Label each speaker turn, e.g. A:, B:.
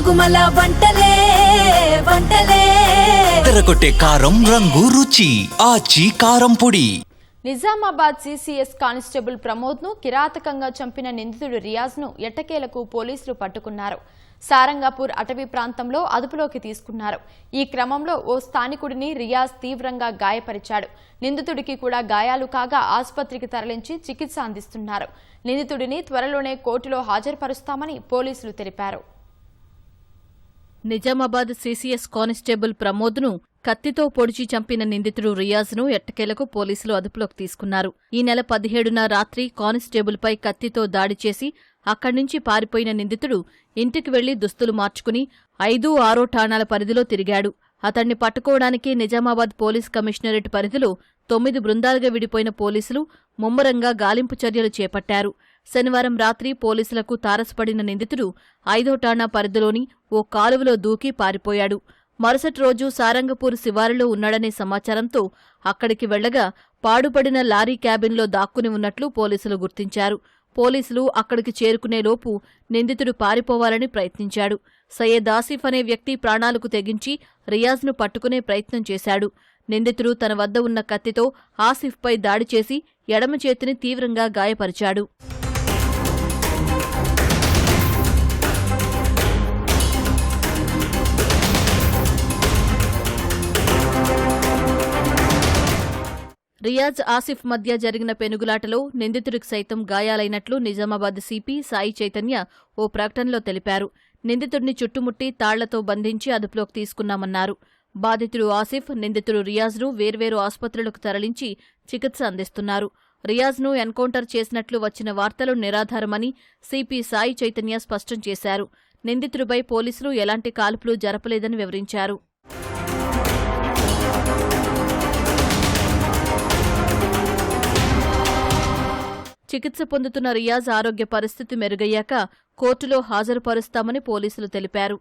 A: గుమగుమల వంటలే వంటలే.
B: తెరకొట్టే కారం రంగు రుచి ఆచి కారం పొడి.
C: నిజామాబాద్ సీసీఎస్ కానిస్టేబుల్ ప్రమోద్ను కిరాతకంగా చంపిన నిందితుడు రియాజ్ను ఎట్టకేలకు పోలీసులు పట్టుకున్నారు. సారంగాపూర్ అటవీ ప్రాంతంలో అదుపులోకి తీసుకున్నారు. ఈ క్రమంలో ఓ స్థానికుడిని రియాజ్ తీవ్రంగా గాయపరిచాడు. నిందితుడికి కూడా గాయాలు కాగా ఆసుపత్రికి తరలించి చికిత్స అందిస్తున్నారు. నిందితుడిని త్వరలోనే కోర్టులో హాజరుపరుస్తామని పోలీసులు తెలిపారు.
D: నిజామాబాద్ సీసీఎస్ కానిస్టేబుల్ ప్రమోద్ను కత్తితో పొడిచి చంపిన నిందితుడు రియాజ్ను ఎట్టకేలకు పోలీసులు అదుపులోకి తీసుకున్నారు. ఈ నెల పదిహేడున రాత్రి కానిస్టేబుల్పై కత్తితో దాడి చేసి అక్కడి నుంచి పారిపోయిన నిందితుడు ఇంటికి వెళ్ళి దుస్తులు మార్చుకుని ఐదు ఆరో ఠాణాల పరిధిలో తిరిగాడు. అతన్ని పట్టుకోవడానికి నిజామాబాద్ పోలీస్ కమిషనరేట్ పరిధిలో తొమ్మిది బృందాలుగా విడిపోయిన పోలీసులు ముమ్మరంగా గాలింపు చర్యలు చేపట్టారు. శనివారం రాత్రి పోలీసులకు తారసపడిన నిందితుడు ఐదో ఠాణా పరిధిలోని ఓ కాలువలో దూకి పారిపోయాడు. మరుసటి రోజు సారంగపూర్ శివారులో ఉన్నాడనే సమాచారంతో అక్కడికి వెళ్ళగా పాడుపడిన లారీ క్యాబిన్లో దాక్కుని ఉన్నట్లు పోలీసులు గుర్తించారు. పోలీసులు అక్కడికి చేరుకునేలోపు నిందితుడు పారిపోవాలని ప్రయత్నించాడు. సయ్యద్ ఆసిఫ్ అనే వ్యక్తి ప్రాణాలకు తెగించి రియాజ్ను పట్టుకునే ప్రయత్నం చేశాడు. నిందితుడు తన వద్ద ఉన్న కత్తితో ఆసిఫ్పై దాడి చేసి ఎడమ చేతిని తీవ్రంగా గాయపరిచాడు. రియాజ్ ఆసిఫ్ మధ్య జరిగిన పెనుగులాటలో నిందితుడికి సైతం గాయాలైనట్లు నిజామాబాద్ సిపి సాయి చైతన్య ఓ ప్రకటనలో తెలిపారు. నిందితుడిని చుట్టుముట్టి తాళ్ళతో బంధించి అదుపులోకి తీసుకున్నామన్నారు. బాధితుడు ఆసిఫ్ నిందితుడు రియాజ్ను వేర్వేరు ఆసుపత్రులకు తరలించి చికిత్స అందిస్తున్నారు. రియాజ్ను ఎన్కౌంటర్ చేసినట్లు వచ్చిన వార్తలు నిరాధారమని సిపి సాయి చైతన్య స్పష్టం చేశారు. నిందితుడిపై పోలీసులు ఎలాంటి కాల్పులు జరపలేదని వివరించారు. చికిత్స పొందుతున్న రియాజ్ ఆరోగ్య పరిస్థితి మెరుగయ్యాక కోర్టులో హాజరుపరుస్తామని పోలీసులు తెలిపారు.